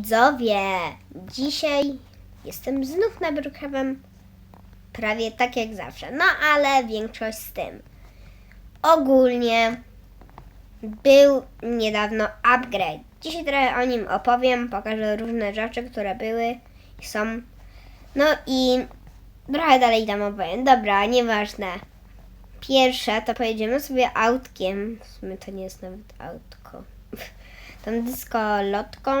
Widzowie, dzisiaj jestem znów na Brookhaven, prawie tak jak zawsze, no ale większość z tym. Ogólnie był niedawno upgrade. Dzisiaj trochę o nim opowiem, pokażę różne rzeczy, które były i są. No i trochę dalej tam opowiem. Dobra, nieważne. Pierwsze to pojedziemy sobie autkiem. W sumie to nie jest nawet autko. Tą dyskolotką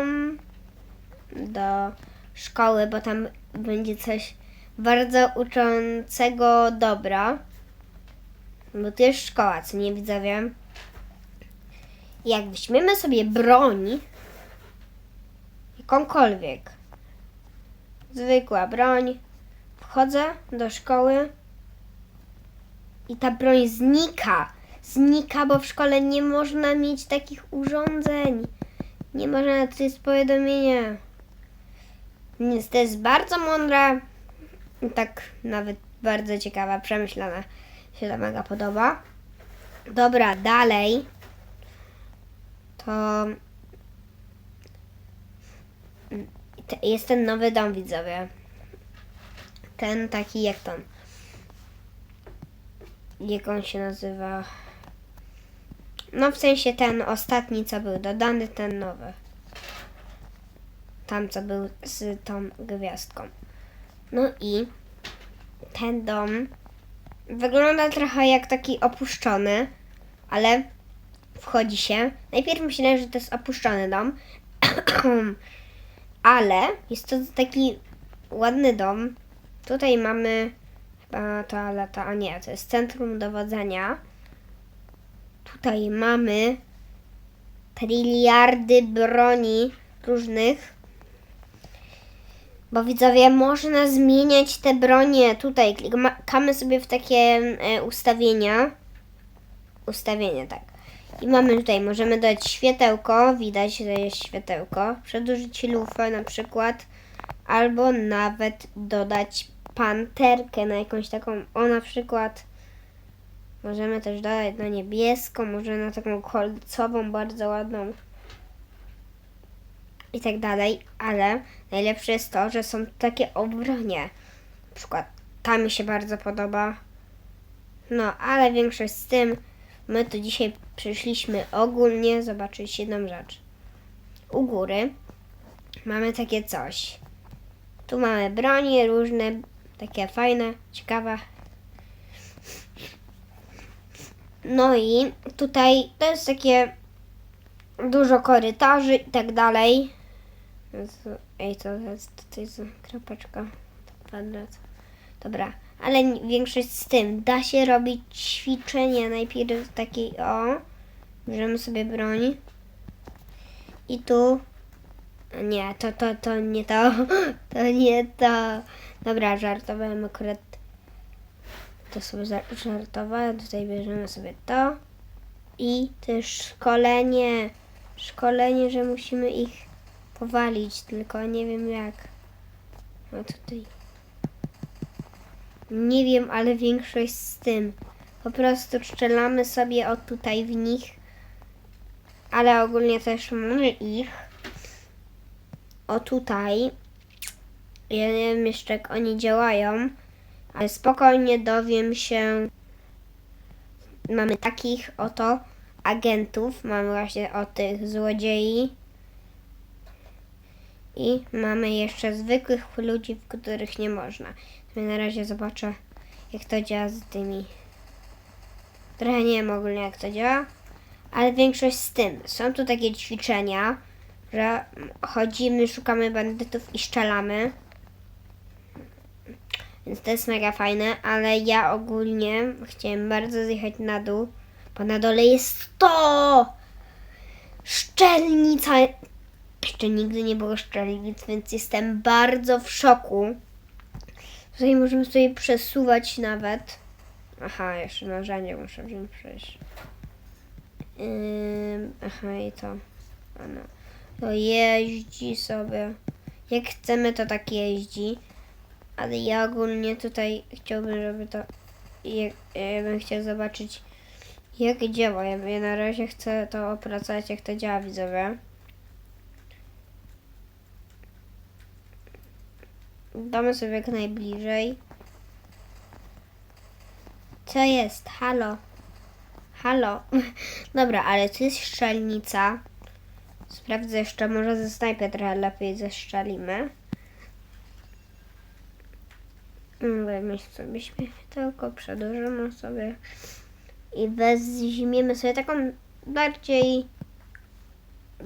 do szkoły, bo tam będzie coś bardzo uczącego dobra. Bo to jest szkoła, co nie widzowie. Jak weźmiemy sobie broń, jakąkolwiek, zwykła broń, wchodzę do szkoły i ta broń znika. Znika, bo w szkole nie można mieć takich urządzeń. Nie można, to jest powiadomienie. Więc to jest bardzo mądra, tak nawet bardzo ciekawa, przemyślana. Się to mega podoba. Dobra, dalej. To jest ten nowy dom, widzowie. Ten taki jak ten. Jak on się nazywa? No w sensie ten ostatni, co był dodany, ten nowy. Tam, co był z tą gwiazdką. No i ten dom wygląda trochę jak taki opuszczony, ale wchodzi się. Najpierw myślałem, że to jest opuszczony dom, ale jest to taki ładny dom. Tutaj mamy chyba toaleta, a nie, to jest centrum dowodzenia. Tutaj mamy triliardy broni różnych. Bo widzowie, można zmieniać te bronie. Tutaj klikamy sobie w takie e, ustawienia. Ustawienia, tak. I mamy tutaj, możemy dać światełko. Widać, że jest światełko. Przedłużyć lufę na przykład. Albo nawet dodać panterkę na jakąś taką, o na przykład. Możemy też dodać na niebieską, może na taką kolcową, bardzo ładną i tak dalej, ale najlepsze jest to, że są takie obronie. Na przykład ta mi się bardzo podoba. No, ale większość z tym, my tu dzisiaj przyszliśmy ogólnie zobaczyć jedną rzecz. U góry mamy takie coś. Tu mamy bronie różne, takie fajne, ciekawe. No i tutaj to jest takie dużo korytarzy i tak dalej. Ej, to jest, to jest kropeczka. Kwadrat. Dobra, ale większość z tym. Da się robić ćwiczenia. Najpierw takiej o. Bierzemy sobie broń. I tu. Nie, to, to, to nie to. To nie to. Dobra, żartowałem akurat. To sobie za- żartowałem. Tutaj bierzemy sobie to. I też szkolenie. Szkolenie, że musimy ich powalić, tylko nie wiem jak. No tutaj. Nie wiem, ale większość z tym. Po prostu strzelamy sobie od tutaj w nich. Ale ogólnie też mamy ich. O tutaj. Ja nie wiem jeszcze jak oni działają. Ale spokojnie dowiem się. Mamy takich oto agentów. Mamy właśnie o tych złodziei. I mamy jeszcze zwykłych ludzi, w których nie można. Ja na razie zobaczę, jak to działa z tymi. Trochę nie wiem ogólnie, jak to działa, ale większość z tym. Są tu takie ćwiczenia, że chodzimy, szukamy bandytów i strzelamy. Więc to jest mega fajne, ale ja ogólnie chciałem bardzo zjechać na dół, bo na dole jest to! Szczelnica jeszcze nigdy nie było szczelnic, więc jestem bardzo w szoku. Tutaj możemy sobie przesuwać nawet. Aha, jeszcze narzędzie muszę wziąć. Ym, aha, i to. Ano. To jeździ sobie. Jak chcemy, to tak jeździ. Ale ja ogólnie tutaj chciałbym, żeby to. Ja, ja bym chciał zobaczyć, jak działa. Ja, ja na razie chcę to opracować, jak to działa, widzowie. Damy sobie jak najbliżej. Co jest? Halo? Halo? Dobra, ale tu jest szczelnica. Sprawdzę jeszcze, może ze snajpy trochę lepiej zeszczelimy. Weźmy sobie światełko, przedłużymy sobie i weźmiemy sobie taką bardziej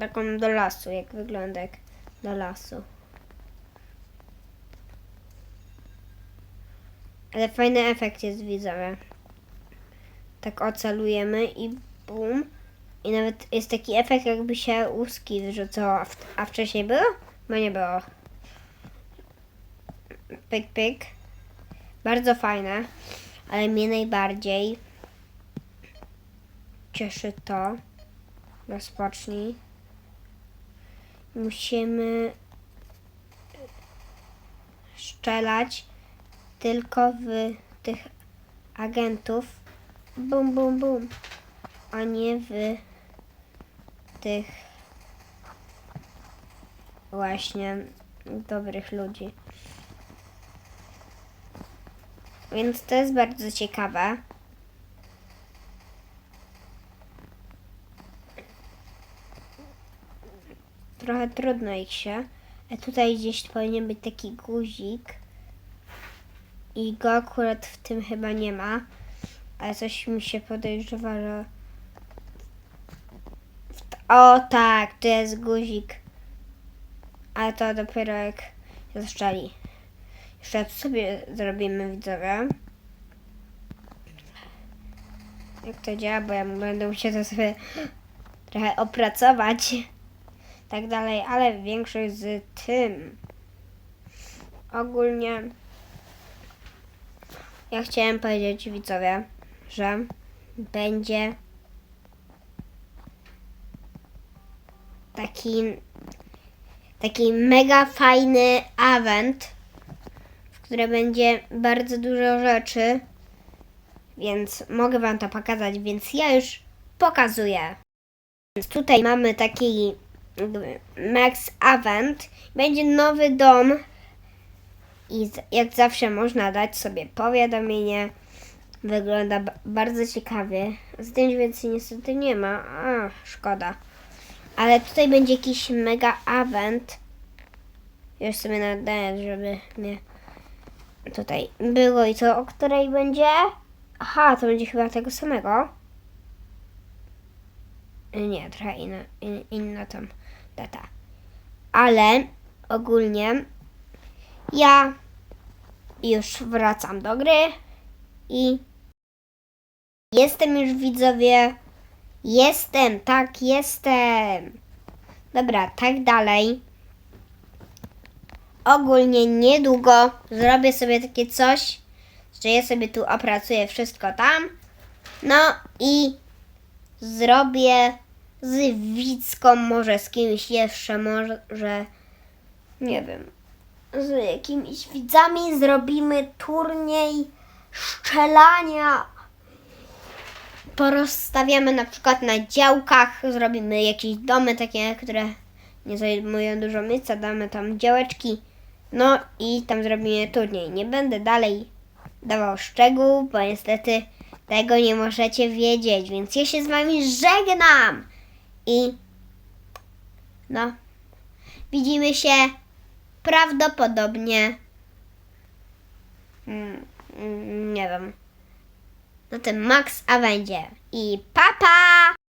taką do lasu, jak wygląda jak do lasu. Ale fajny efekt jest widzowie. Tak ocalujemy i bum. I nawet jest taki efekt, jakby się łuski wyrzucało, a, wcześniej było? Bo nie było. Pyk, pyk. Bardzo fajne, ale mnie najbardziej cieszy to. Rozpocznij. Musimy szczelać tylko w tych agentów. Bum, bum, bum. A nie w tych właśnie dobrych ludzi. Więc to jest bardzo ciekawe. Trochę trudno ich się. A tutaj gdzieś powinien być taki guzik. I go akurat w tym chyba nie ma. Ale coś mi się podejrzewa, że... O tak, to jest guzik. Ale to dopiero jak się zaszczeli. Jeszcze sobie zrobimy widzowie. Jak to działa, bo ja będę musiał to sobie trochę opracować. Tak dalej, ale większość z tym. Ogólnie ja chciałem powiedzieć widzowie, że będzie taki taki mega fajny event, w którym będzie bardzo dużo rzeczy, więc mogę wam to pokazać, więc ja już pokazuję. Więc tutaj mamy taki Max Event. Będzie nowy dom i jak zawsze można dać sobie powiadomienie. Wygląda ba- bardzo ciekawie. Zdjęć więcej niestety nie ma. A, szkoda. Ale tutaj będzie jakiś mega event. Już sobie nadaję, żeby mnie tutaj było i to o której będzie? Aha, to będzie chyba tego samego. Nie, trochę inna, in, inna tam data. Ale ogólnie ja już wracam do gry i jestem już widzowie. Jestem, tak, jestem. Dobra, tak dalej. Ogólnie niedługo zrobię sobie takie coś, że ja sobie tu opracuję wszystko tam. No i zrobię z Wicką, może z kimś jeszcze, może nie wiem, z jakimiś widzami zrobimy turniej szczelania. Porozstawiamy na przykład na działkach, zrobimy jakieś domy takie, które nie zajmują dużo miejsca, damy tam działeczki. No i tam zrobimy turniej. Nie będę dalej dawał szczegółów, bo niestety tego nie możecie wiedzieć, więc ja się z wami żegnam. I no, widzimy się prawdopodobnie, mm, mm, nie wiem, na tym Max Avendzie. I papa! Pa!